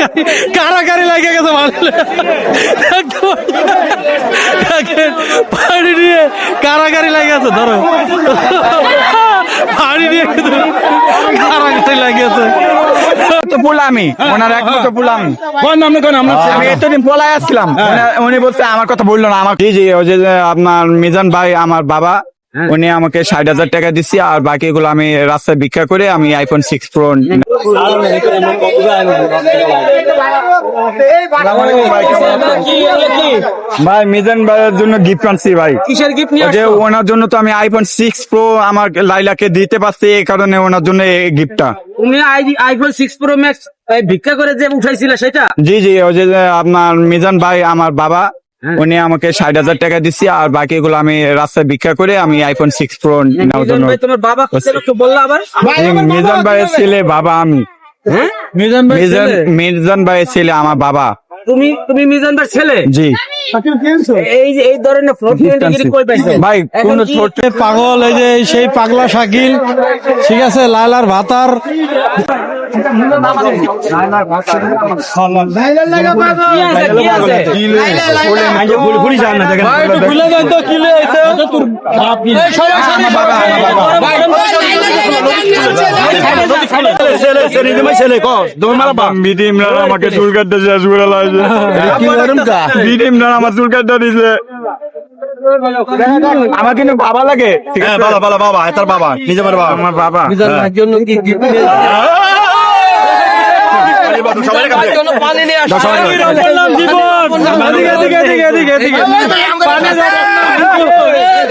কারাগারি কারাগারি লাগে গেছে পানি নিয়ে কারাগারি লাগে গেছে ধরো। পানি নিয়ে কারাগারি লাগে আছে ওনার একমাত্র পোলামি আমি এতদিন আসছিলাম উনি- উনি বলছে আমার কথা বলল না আমার জি জি ওই যে যে আপনার মিজান ভাই আমার বাবা উনি আমাকে ষাট হাজার টাকা দিচ্ছি আর বাকিগুলো আমি রাস্তায় ভিক্ষা করে আমি আইফোন সিক্স প্রো ভাই মিজান ভাইয়ের জন্য গিফট আনছি ভাই কিসের গিফট যে ওনার জন্য তো আমি আইফোন সিক্স প্রো আমার লাইলাকে দিতে পারছি এই কারণে ওনার জন্য এই গিফটটা তুমি আইফোন সিক্স প্রো ম্যাক্স ভিক্ষা করে যে উঠাইছিলে সেটা জি জি ওই যে আপনার মিজান ভাই আমার বাবা উনি আমাকে ষাট হাজার টাকা দিচ্ছি আর বাকিগুলো আমি রাস্তায় ভিক্ষা করে আমি আইফোন সিক্স প্রো নেওয়ার জন্য মিজান ভাইয়ের ছেলে বাবা আমি। হ্যাঁ? ভাই মিজান মিজান ভাইয়ের ছেলে আমার বাবা। তুমি তুমি মিজান ভাই ছেলে? জি। এই যে এই ধরনের কই পাইছো ভাই কোন ছোট পাগল এই যে সেই পাগলা শাকিল। ঠিক আছে লালার ভাতার। কি আমাকে চুল কাটতে শেষ করে লাগছে বিডি ইমরান আমার চুল কাটতে দিছে। আমার কিন্তু বাবা লাগে। আছে বাবা বাবা বাবা তার বাবা নিজে বাবা। আমার বাবা। জন্য কি পানি।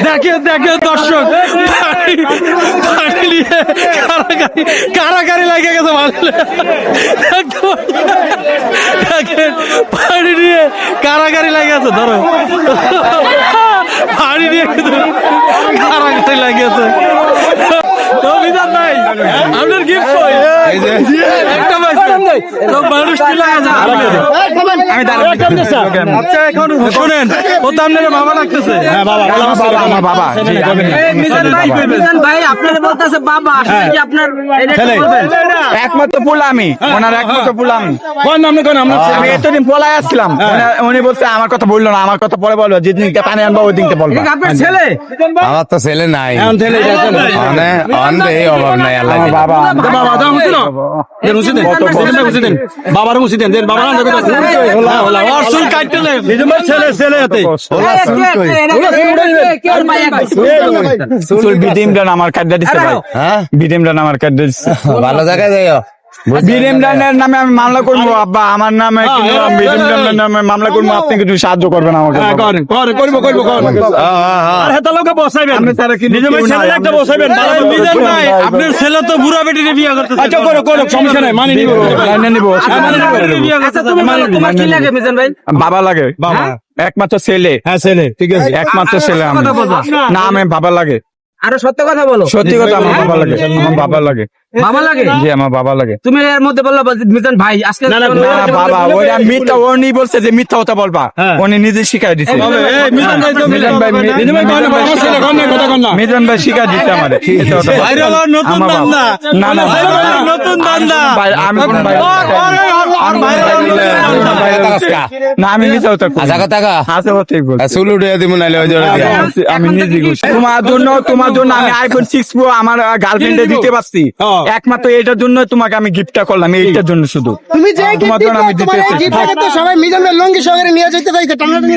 দেখে দেখে দর্শক। কারাগারি লাগে গেছে দেখেন, পানি নিয়ে কারাগারি লাগে গেছে ধরো। পানি নিয়ে কারাগারি লাগে তো বিধান নাই আপনার গিফট একটা আমি আচ্ছা হ্যাঁ? একমাত্র পোলামি ওনার একমাত্র আমরা আমি এতদিন পলাই আসছিলাম উনি- বলছে আমার কথা বলল না আমার কথা পরে বলব যেদিনকে পানি আনব ওই দিনকে বলব ছেলে আমার তো ছেলে নাই মানে এই অভাব নাই আল্লাহ বাবা বাবা না দেন দেন বাবার মুছি দেন দেন বাবার আনতে দিন হোলা হোলা ওর চুল কাটতে নে নিজের ছেলে ছেলে হাতে চুল বিডিমডান আমার কার্ডটা দিচ্ছে ভাই হ্যাঁ বিডিমডান আমার কার্ডটা দিচ্ছে ভালো জায়গায় যাইও নামে আমি মামলা করব আব্বা আমার নামে মামলা করব আপনি কিছু সাহায্য করবেন আমাকে। হ্যাঁ করেন করেন করব করব করেন। আর হেতা লোকে বসাইবেন। আপনি তারা কি নিজের ছেলে একটা বসাইবেন নিজের ভাই আপনার ছেলে তো বুড়া বেটি বিয়ে করতেছে। আচ্ছা করো করো সমস্যা নাই মানি নিব। মানি নিব বিয়ে আচ্ছা করতেছে তুমি মানি বলো, নিব তোমার কি লাগে মিজান ভাই? বাবা লাগে। বাবা। একমাত্র ছেলে। হ্যাঁ ছেলে ঠিক আছে। একমাত্র ছেলে আমি। না আমি বাবা লাগে। আরও সত্য কথা বলো। সত্যি কথা আমার বাবা লাগে। আমার বাবা লাগে। বাবা লাগে? জি আমার বাবা লাগে। তুমি এর মধ্যে বললা মিজান ভাই আজকে না, না, বাবা ওরা মিথ্যা উনি বলছে যে মিথ্যা কথা বলবা। হ্যাঁ। উনি নিজে শিখাই দিছে। এই মিজান ভাই মিজান ভাই মিজান ভাই কোন আমার ছেলে কোন কথা কোন না মিজান ভাই শিখাই দিছে আমারে। ভাইরাল নতুন দান্দা না না ভাইরাল নতুন দান্দা ভাই, আমি কোন ভাই না আমি কথা কা কথা চুল দিব নাইলে ওই দিয়া। আমি নিজে তোমার জন্য তোমার জন্য আমি আইফোন সিক্স প্রো আমার গার্লফ্রেন্ডে দিতে পারছি। হ্যাঁ। একমাত্র এটার জন্য তোমাকে আমি গিফটটা করলাম এইটার জন্য শুধু। তুমি যে তোমার জন্য আমি দিতে তোমার এই এসেছি। গিফটটাকে তো সবাই মিজানের লঙ্গি সহকারে নিয়ে যেতে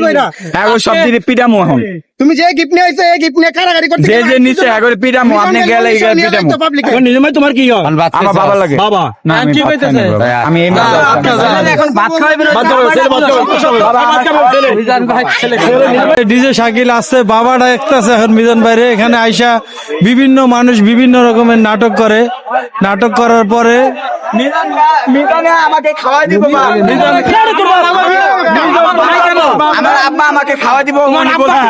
কইরা। হ্যাঁ সব পিডামো এখন। তুমি যে গিফট নিয়ে আইছো এই গিফট নিয়ে কারাগারি করতে যে যে নিচে পিডামো আপনি গেলে পিডামো ভাই তোমার কি হয়? আমার বাবা লাগে। বাবা। না আমি কি কইতেছে আমি এই ভাত। এখন ভাত দাও, ছেলে বাদ ছেলে। মিজান ভাই ছেলে। ডিজে শাকিল আসছে বাবাটা একটাছে এখন মিজান বাইরে এখানে আইসা বিভিন্ন মানুষ বিভিন্ন রকমের নাটক করে। নাটক করার পরে মিজানে আমাকে খাওয়া দিব মা। মিজান আমার আব্বা আমাকে খাওয়া দিব উনি বলছে।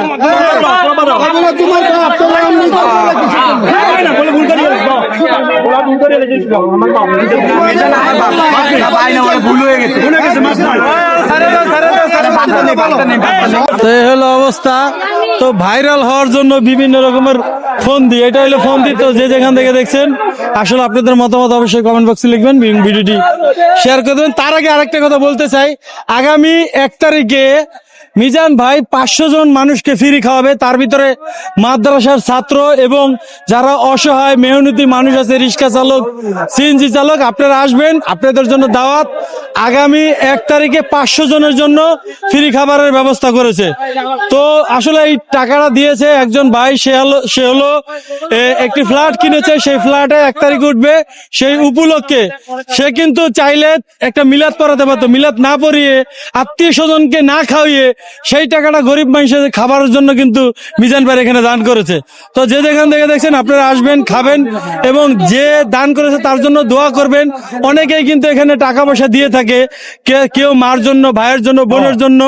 মিজান আমার বাবা। বাবা, আইনা আমার ভুল হয়ে গেছে। বাচ্চা নেই, বাচ্চা নেই, বাচ্চা নেই। তো এই হলো অবস্থা তো ভাইরাল হওয়ার জন্য বিভিন্ন রকমের ফোন দিই। এটা হলো ফোন দিই তো, যে যেখান থেকে দেখছেন, আসলে আপনাদের মতামত অবশ্যই কমেন্ট বক্সে লিখবেন ভিডিওটি শেয়ার করে দেবেন। তার আগে আরেকটা কথা বলতে চাই। আগামী এক তারিখে মিজান ভাই পাঁচশো জন মানুষকে ফ্রি খাওয়াবে। তার ভিতরে মাদ্রাসার ছাত্র এবং যারা অসহায়, মেহনতি মানুষ আছে, রিক্সা চালক সিএনজি চালক, আপনারা আসবেন। আপনাদের জন্য দাওয়াত আগামী এক তারিখে পাঁচশো জনের জন্য ফ্রি খাবারের ব্যবস্থা করেছে। তো আসলে এই টাকাটা দিয়েছে একজন ভাই, সে হলো সে হলো একটি ফ্ল্যাট কিনেছে। সেই ফ্ল্যাটে এক তারিখ উঠবে সেই উপলক্ষে। সে কিন্তু চাইলে একটা মিলাদ পড়াতে পারতো। মিলাদ না পড়িয়ে আত্মীয় স্বজনকে না খাওয়িয়ে সেই টাকাটা গরিব মানুষের খাবারের জন্য কিন্তু মিজান ভাই এখানে দান করেছে। তো যে যেখান থেকে দেখছেন, আপনারা আসবেন, খাবেন এবং যে দান করেছে তার জন্য দোয়া করবেন। অনেকেই কিন্তু এখানে টাকা পয়সা দিয়ে থাকে কেউ মার জন্য, ভাইয়ের জন্য, বোনের জন্য।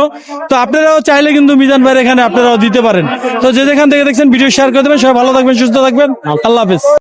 তো আপনারাও চাইলে কিন্তু মিজান ভাইয়ের এখানে আপনারাও দিতে পারেন। তো যে যেখান থেকে দেখছেন, ভিডিও শেয়ার করে দেবেন। সবাই ভালো থাকবেন, সুস্থ থাকবেন। আল্লাহ হাফেজ।